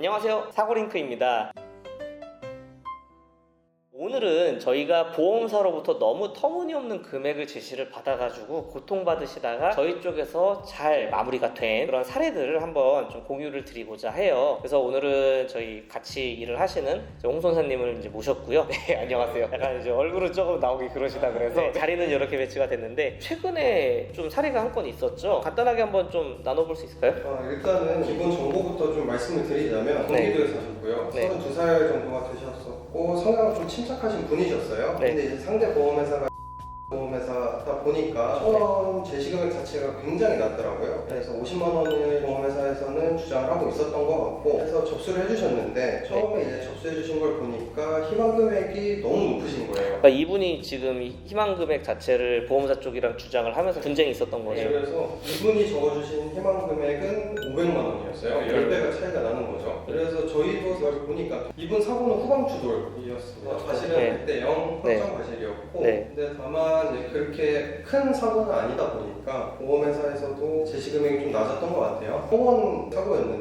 안녕하세요. 사고링크입니다. 오늘은 저희가 보험사로부터 너무 터무니없는 금액을 제시를 받아가지고 고통받으시다가 저희 쪽에서 잘 마무리가 된 그런 사례들을 한번 좀 공유를 드리고자 해요. 그래서 오늘은 저희 같이 일을 하시는 이제 홍 선사님을 이제 모셨고요. 네, 안녕하세요. 약간 이제 얼굴은 조금 나오기 그러시다 그래서 네, 자리는 이렇게 배치가 됐는데 최근에 좀 사례가 한 건 있었죠. 간단하게 한번 좀 나눠볼 수 있을까요? 어, 일단은 기본 정보부터 좀 말씀을 드리자면 네. 경기도에 사셨고요. 네. 32살 정도가 되셨었고 성향은 좀 침착 하신 분이셨어요. 네. 근데 이제 상대 보험회사가 보험회사 다 보니까 처음 제시금액 자체가 굉장히 낮더라고요. 그래서 50만 원을 보험회사에서는 주장을 하고 있었던 것 같고 그래서 접수를 해주셨는데 처음에 이제 접수해 주신 걸 보니까 희망 금액이 너무 높으신 거예요. 그러니까 이분이 지금 이 희망 금액 자체를 보험사 쪽이랑 주장을 하면서 분쟁이 있었던 거죠. 네, 그래서 이분이 적어주신 희망 금액은 500만 원이었어요. 10배가 차이가 나는 거죠. 그래서 저희도 그걸 보니까 이분 사고는 후방 추돌이었습니다. 과실은 네. 그때 0 네. 확정 과실이었고 네. 근데 다만 이제 그렇게 큰 사고는 아니다 보니까 보험회사에서도 제시 금액이 좀 낮았던 것 같아요. 통원 사고였는데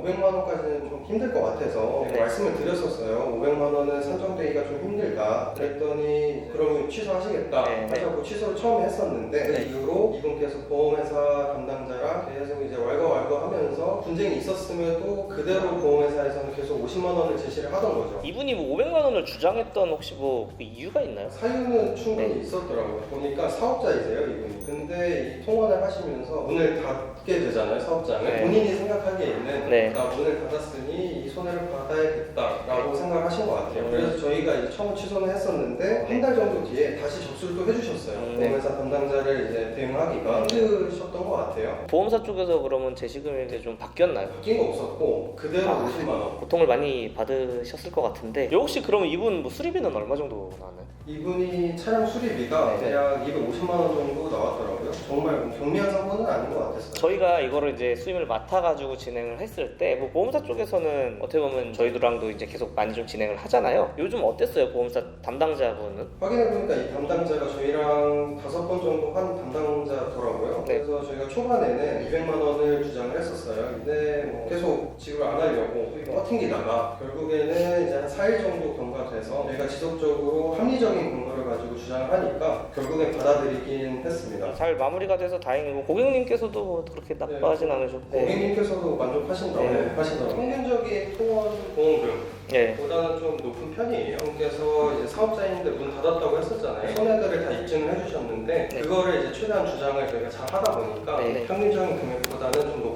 500만 원까지는 좀 힘들 것 같아서 네. 말씀을 드렸었어요. 500만 원은 산정되기가 좀 힘들다. 그랬더니 그러면 취소하시겠다. 네. 네. 하자고 취소를 처음 했었는데 그 네. 이후로 이분께서 보험회사 담당자랑 계속 이제 왈가왈부하면서 분쟁이 있었음에도 그대로 보험회사에서는 계속 50만 원을 제시를 하던 거죠. 이분이 뭐 500만 원을 주장했던 혹시 뭐그 이유가 있나요? 사유는 충분히 네. 있었더라고요. 보니까 사업자이세요, 이분이. 근데 이 통원을 하시면서 문을 닫게 되잖아요, 사업장을. 네. 본인이 생각하기에는 네. 나 문을 닫았으니 이 손해를 받아야겠다라고 생각하신 것 같아요. 음. 그래서 저희가 이제 처음 취소는 했었는데 한 달 정도 뒤에 다시 접수를 또 해주셨어요. 음, 네. 보험회사 담당자를 이제 대응하기가 힘드셨던 것 같아요. 보험사 쪽에서 그러면 제시 금액이 좀 바뀌었나요? 바뀐 거 없었고 그대로 아. 50만 원. 고통을 많이 받으셨을 것 같은데 혹시 그러면 이분 뭐 수리비는 얼마 정도 나왔나요? 이분이 차량 수리비가 네. 대략 250만 원 정도 나왔더라고요. 정말 뭐 경미한 사고는 아닌 것 같았어요. 저희가 이거를 이제 수임을 맡아가지고 진행을 했을 때 뭐 보험사 쪽에서는 어떻게 보면 저희들랑도 이제 계속 많이 좀 진행을 하잖아요. 요즘 어땠어요 보험사 담당자분은? 확인해 보니까 이 담당자가 저희랑 다섯 번 정도 한 담당자더라고요. 네. 그래서 저희가 초반에는 200만 원을 주장을 했었어요. 근데 뭐 계속 지급을 안 하려고 버팅기다가 결국에는 이제 한 4일 정도 경과돼서 저희가 지속적으로 합리적인 근거를 가지고 주장을 하니까 결국엔 받아들이긴 했습니다. 잘 마무리가 돼서 다행이고 고객님께서도 뭐 그렇게 나빠하진 않으셨고 고객님께서도 만족하신다고 네. 하시더라고요. 평균적인 통원 보험금 예. 보다는 좀 높은 편이에요. 분께서 이제 사업자인데 문 닫았다고 했었잖아요. 손해들을 다 입증을 해주셨는데 네. 그거를 이제 최대한 주장을 저희가 잘 하다 보니까 네. 평균적인 금액보다는 좀 했습니다.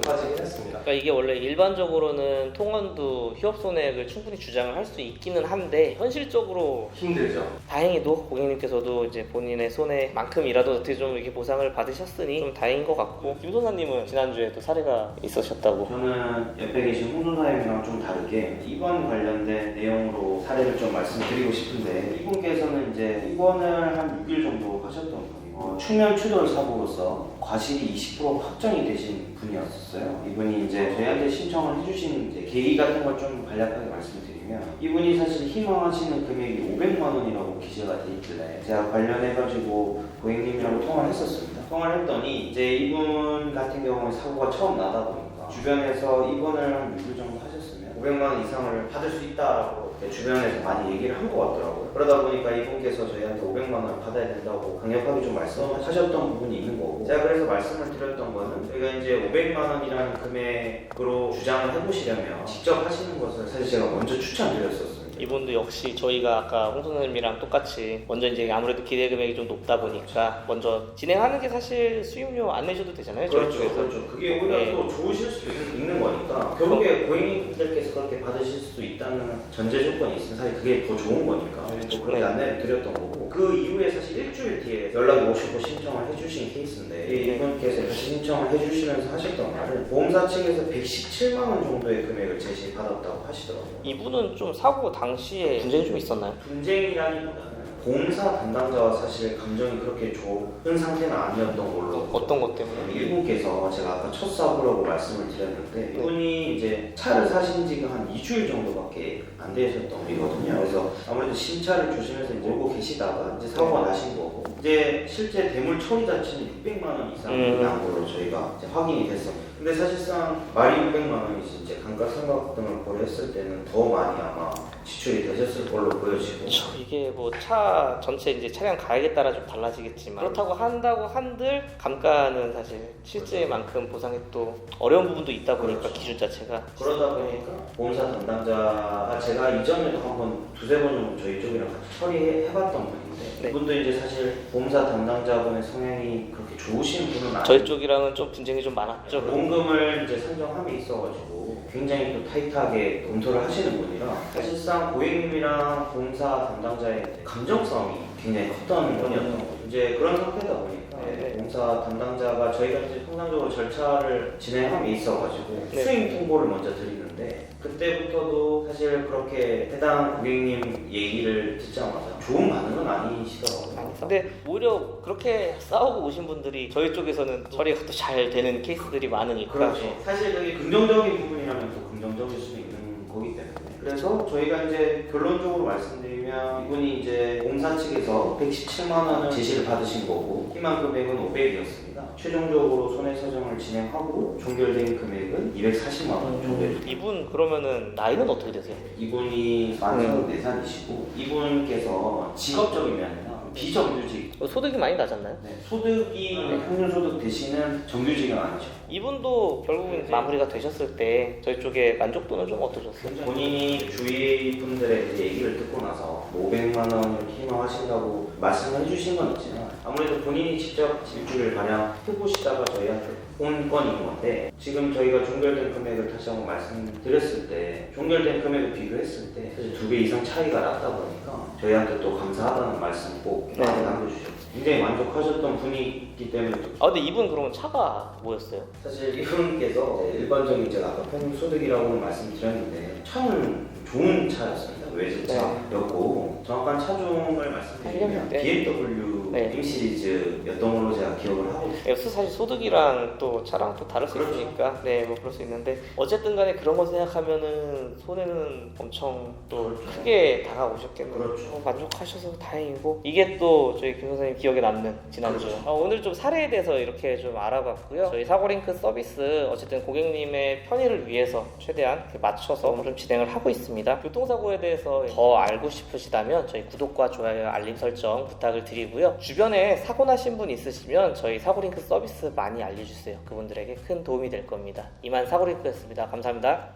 그러니까 이게 원래 일반적으로는 통원도 휴업 손해액을 충분히 주장을 할 수 있기는 한데 현실적으로 힘들죠. 다행히도 고객님께서도 이제 본인의 손해만큼이라도 어떻게 좀 이렇게 보상을 받으셨으니 좀 다행인 것 같고. 김 소사님은 지난주에도 사례가 있으셨다고. 저는 옆에 계신 홍선사님이랑 좀 다르게 입원 관련된 내용으로 사례를 좀 말씀드리고 싶은데 이분께서는 이제 입원을 한 6일 정도 하셨던 분이고 어, 충면 추돌 사고로서 과실이 20% 확정이 되신 분이었었어요. 이분이 이제 저희한테 신청을 해주신 이제 계기 같은 걸 좀 간략하게 말씀드리면 이분이 사실 희망하시는 금액이 500만 원이라고 기재가 돼 있길래 제가 관련해가지고 고객님이랑 통화를 했었습니다. 통화를 했더니 이제 이분 같은 경우는 사고가 처음 나다 보니까 주변에서 입원을 한 6일 정도 하셨으면 500만 원 이상을 받을 수 있다라고 주변에서 많이 얘기를 한 것 같더라고요. 그러다 보니까 이분께서 저희한테 500만 원을 받아야 된다고 강력하게 좀 말씀하셨던 부분이 있는 거고 제가 그래서 말씀을 드렸던 거는 저희가 이제 500만 원이라는 금액으로 주장을 해보시려면 직접 하시는 것을 사실 제가 먼저 추천드렸었습니다. 이분도 역시 저희가 아까 홍 선생님이랑 똑같이 먼저 이제 아무래도 기대 금액이 좀 높다 보니까 먼저 진행하는 게 사실 수임료 안 내셔도 되잖아요. 저희 그렇죠, 쪽에서. 그렇죠. 그게 오히려 네. 또 좋으실 수도 있- 있는 거니까 결국에 고객님들께서 그렇게 받으실 수 있다는 전제 조건이 있으면 사실 그게 더 좋은 거니까 또 그렇게 네. 안내를 드렸던 거 고 그 이후에 사실 일주일 뒤에 연락이 오시고 신청을 해주신 케이스인데 네. 이분께서 다시 신청을 해주시면서 하셨던 말은 보험사 측에서 117만 원 정도의 금액을 제시받았다고 하시더라고요. 이분은 좀 사고 당시에 분쟁이 좀 있었나요? 분쟁이라기보다는 보험사 담당자와 사실 감정이 그렇게 좋은 상태는 아니었던 걸로 어떤 것 때문에? 일분께서 제가 아까 첫 사고라고 말씀을 드렸는데 이분이 이제 차를 사신 지가 한 2주일 정도밖에 안 되셨던 분이거든요. 그래서 아무래도 신차를 조심해서 이제 몰고 계시다가 이제 사고가 나신 거고 이제 실제 대물 처리 자체는 600만 원 이상이 음. 난 걸로 저희가 이제 확인이 됐어요. 근데 사실상 말이 600만 원이지 이제 감가상각 등을 고려했을 때는 더 많이 아마 지출이 되셨을 걸로 보여지고 그렇죠. 이게 뭐 차 전체 이제 차량 가격에 따라 좀 달라지겠지만 그렇다고 한다고 한들 감가는 사실 실제만큼 보상이 또 어려운 부분도 있다 보니까 그렇죠. 기준 자체가 그러다 보니까 보험사 담당자가 제가 이전에도 한번 두세 번 정도 저희 쪽이랑 같이 처리해봤던 분인데 네. 이분도 이제 사실 보험사 담당자분의 성향이 그렇게 좋으신 분은 아니에요 저희 쪽이랑은 좀 분쟁이 좀 많았죠. 보험금을 이제 산정함에 있어가지고 굉장히 또 타이트하게 검토를 하시는 분이라 사실상 고객님이랑 보험사 담당자의 감정 싸움이 굉장히 컸던 분이었던 거죠. 이제 그런 상태다 보니까 네. 보험사 담당자가 저희가 이제 통상적으로 절차를 진행함에 있어가지고 네. 수임 통보를 먼저 드리는데 그때부터도 사실 그렇게 해당 고객님 얘기를 듣자마자 좋은 반응은 아니시더라고요. 근데 오히려 그렇게 싸우고 오신 분들이 저희 쪽에서는 처리가 또 잘 되는 케이스들이 많으니까 그렇죠. 사실 그게 긍정적인 부분이라면 또 긍정적일 수도 있는 거기 때문에. 그래서 저희가 이제 결론적으로 말씀드리면 이분이 이제 공사 측에서 117만 원을 제시를 받으신 거고 희망 금액은 500이었습니다. 최종적으로 손해사정을 진행하고 종결된 금액은 240만 원 정도 됩니다. 이분 그러면은 나이는 어떻게 되세요? 이분이 만 34살이시고 이분께서 직업적인 면이나 비정규직 어, 소득이 많이 낮았나요? 네, 소득이 평균 소득 대신은 정규직은 아니죠. 이분도 결국은 이제 마무리가 되셨을 때 저희 쪽에 만족도는 좀 어떠셨어요? 본인이 주위 분들의 이제 얘기를 듣고 나서 500만 원을 희망하신다고 말씀을 해주신 건 있지만 아무래도 본인이 직접 일주를 가량 해보시다가 저희한테 온 건인 건데 지금 저희가 종결된 금액을 다시 한번 말씀드렸을 때 종결된 금액을 비교했을 때 사실 두 배 이상 차이가 났다 보니까 저희한테 또 감사하다는 말씀 꼭 네. 많이 남겨주셨어요. 굉장히 만족하셨던 분이기 때문에 또 아 근데 이분 그러면 차가 뭐였어요? 사실 이분께서 일반적인 제가 아까 평균 소득이라고 말씀드렸는데 차는 좋은 차였습니다. 외제차였고 정확한 차종을 말씀드리면 네. BMW 네. M 시리즈였던 걸로 제가 기억을 하고 있어요. 역시 사실 소득이랑 또 차랑 또 다를 수 그렇죠. 있으니까 네 뭐 그럴 수 있는데 어쨌든 간에 그런 거 생각하면은 손해는 엄청 또 그렇죠. 크게 다가오셨겠네요 그렇죠. 어, 만족하셔서 다행이고 이게 또 저희 김 선생님 기억에 남는 지난주 그렇죠. 어, 오늘 좀 사례에 대해서 이렇게 좀 알아봤고요 저희 사고링크 서비스 어쨌든 고객님의 편의를 위해서 최대한 맞춰서 좀 진행을 하고 있습니다 교통사고에 대해서 더 알고 싶으시다면 저희 구독과 좋아요 알림 설정 부탁을 드리고요 주변에 사고 나신 분 있으시면 저희 사고링크 서비스 많이 알려주세요. 그분들에게 큰 도움이 될 겁니다. 이만 사고링크였습니다. 감사합니다